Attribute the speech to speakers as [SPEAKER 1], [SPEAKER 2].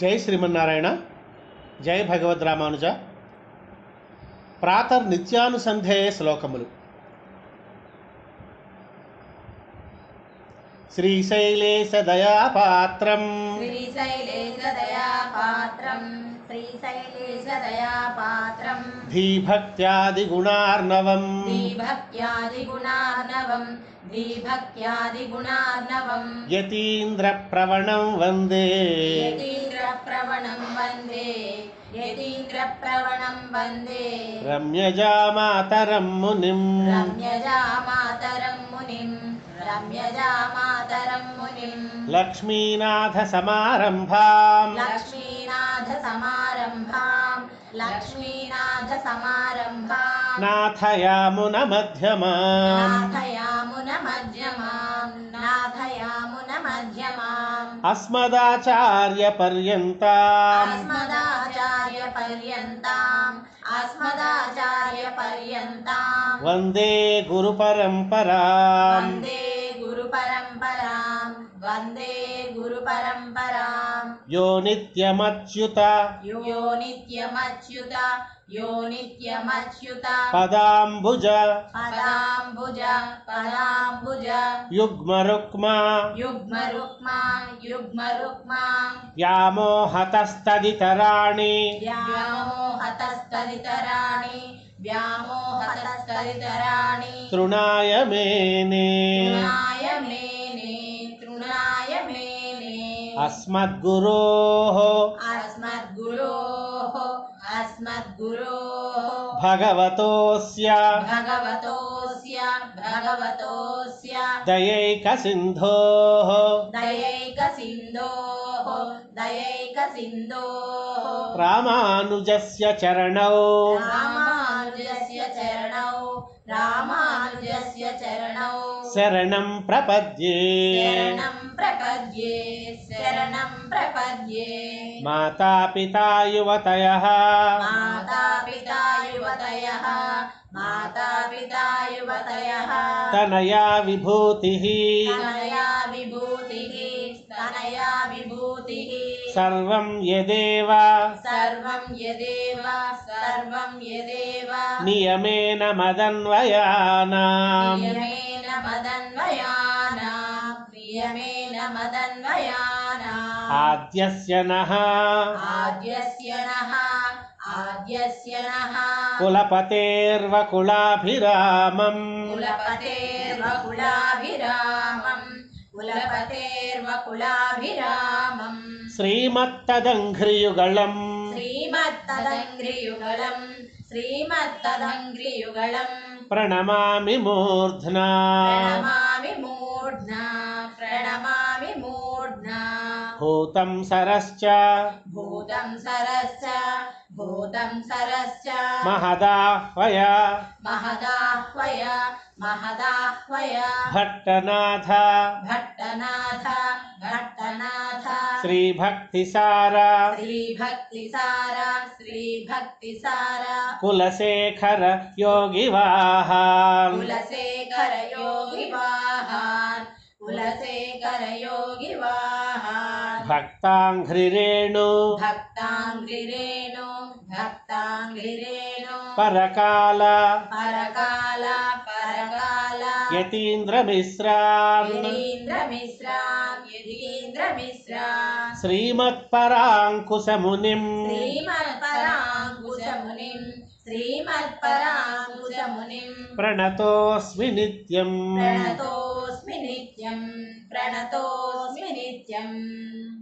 [SPEAKER 1] జై శ్రీమన్నారాయణ జై భగవద్ రామానుజ ప్రాతర్నిత్యానుసంధేయ శ్లోకములు. श्रीशैलेश दया
[SPEAKER 2] पात्रम् श्रीशैलेश
[SPEAKER 1] दया
[SPEAKER 2] पात्रं श्रीशैलेश
[SPEAKER 1] दया पात्रम्भक्त्यादिगुणार्नवम्भक्त्यादिगुणार्नवम्भक्त्यादिगुणार्नवम्
[SPEAKER 2] यतीन्द्र प्रवणं वन्देन्द्रप्रवणं वन्दे यतीन्द्रप्रवणं वन्दे।
[SPEAKER 1] रम्यजामातरं मुनिम्।
[SPEAKER 2] रम्यजामा रम्यजामातरं मुनिं
[SPEAKER 1] लक्ष्मीनाथसमारम्भाम्।
[SPEAKER 2] लक्ष्मीनाथसमारम्भां लक्ष्मीनाथसमारम्भां
[SPEAKER 1] नाथयामुनमध्यमाम्।
[SPEAKER 2] नाथयामुनमध्यमां नाथयामुनमध्यमाम्।
[SPEAKER 1] अस्मदाचार्यपर्यन्ताम्।
[SPEAKER 2] अस्मदाचार्यपर्यन्ताम्। अस्मदाचार्यपर्यन्ताम्।
[SPEAKER 1] वंदे गुरुपरम्पराम्।
[SPEAKER 2] वंदे वन्दे गुरुपरम्पराम्।
[SPEAKER 1] यो नित्यमच्युत।
[SPEAKER 2] यो नित्यमच्युत यो नित्यमच्युत।
[SPEAKER 1] पदाम्बुज।
[SPEAKER 2] पदाम्बुज पदाम्बुज।
[SPEAKER 1] युग्मरुक्मा।
[SPEAKER 2] युग्मरुक्मा युग्मरुक्मा।
[SPEAKER 1] व्यामोहतस्तदितराणि।
[SPEAKER 2] व्यामोहतस्तदितराणि व्यामोहतस्तदितराणि।
[SPEAKER 1] तृणाय मेने।
[SPEAKER 2] तृणाय मेने। तृणाय मेने
[SPEAKER 1] अस्मद्गुरोः
[SPEAKER 2] अस्मद्गुरोः अस्मद्गुरोः
[SPEAKER 1] भगवतोऽस्य।
[SPEAKER 2] भगवतोऽस्य भगवतोऽस्य।
[SPEAKER 1] दयैकसिन्धोः।
[SPEAKER 2] दयैकसिन्धोः दयैकसिन्धोः।
[SPEAKER 1] रामानुजस्य चरणौ।
[SPEAKER 2] रामानुजस्य चरणौ रामानुजस्य चरणौ।
[SPEAKER 1] शरणं प्रपद्ये।
[SPEAKER 2] शरणं प्रपद्ये शरणं प्रपद्ये।
[SPEAKER 1] मातापिता युवतयः।
[SPEAKER 2] मातापिता युवतयः मातापिता युवतयः।
[SPEAKER 1] तनया विभूतिः।
[SPEAKER 2] तनया विभूतिः तनया विभूतिः।
[SPEAKER 1] सर्वं यदेव।
[SPEAKER 2] सर्वं यदेव सर्वं यदेव।
[SPEAKER 1] नियमेन मदन्वयानाम्
[SPEAKER 2] नियमेन मदन्वयाना नियमेन मदन्वयाना
[SPEAKER 1] आद्यस्य नः
[SPEAKER 2] आद्यस्य नः आद्यस्य नः
[SPEAKER 1] कुलपतेर्वकुलाभिरामम्
[SPEAKER 2] कुलपतेर्वकुलाभिरामम् कुलपतेर्वकुलाभिरामम्
[SPEAKER 1] श्रीमत्तदङ्घ्रियुगळम्
[SPEAKER 2] श्रीमत्तदङ्घ्रियुगलम् श्रीमत्तदङ्घ्रियुगलम्
[SPEAKER 1] प्रणमामि मूर्ध्ना।
[SPEAKER 2] प्रणमामि मूर्ध्ना प्रणमामि मूर्ध्ना।
[SPEAKER 1] भूतं सरश्च।
[SPEAKER 2] भूतं सरश्च भूतं सरश्च।
[SPEAKER 1] महदाह्वय।
[SPEAKER 2] महदाह्वय महदाह्वय।
[SPEAKER 1] भट्टनाथ।
[SPEAKER 2] भट्टनाथ। भट्टनाथ
[SPEAKER 1] श्रीभक्तिसार।
[SPEAKER 2] श्रीभक्तिसार श्रीभक्तिसार।
[SPEAKER 1] कुलशेखर योगिवाहान्
[SPEAKER 2] कुलशेखर योगिवाहान् कुलशेखर योगिवाहान्
[SPEAKER 1] भक्ताङ्घ्रिरेणु
[SPEAKER 2] भक्ताङ्घ्रिरेणु भक्ताङ्घ्रिरेणु
[SPEAKER 1] परकाल।
[SPEAKER 2] परकाल परकाल।
[SPEAKER 1] यतीन्द्रमिश्रान्
[SPEAKER 2] यतीन्द्रमिश्राम् यतीन्द्रमिश्राम्
[SPEAKER 1] श्रीमत्पराङ्कुशमुनिम्।
[SPEAKER 2] श्रीमत्पराङ्कुशमुनिम्। श्रीमत्पराङ्कुशमुनिम्।
[SPEAKER 1] प्रणतोऽस्मि नित्यम्।
[SPEAKER 2] प्रणतोऽस्मि नित्यम्। प्रणतोऽस्मि नित्यम्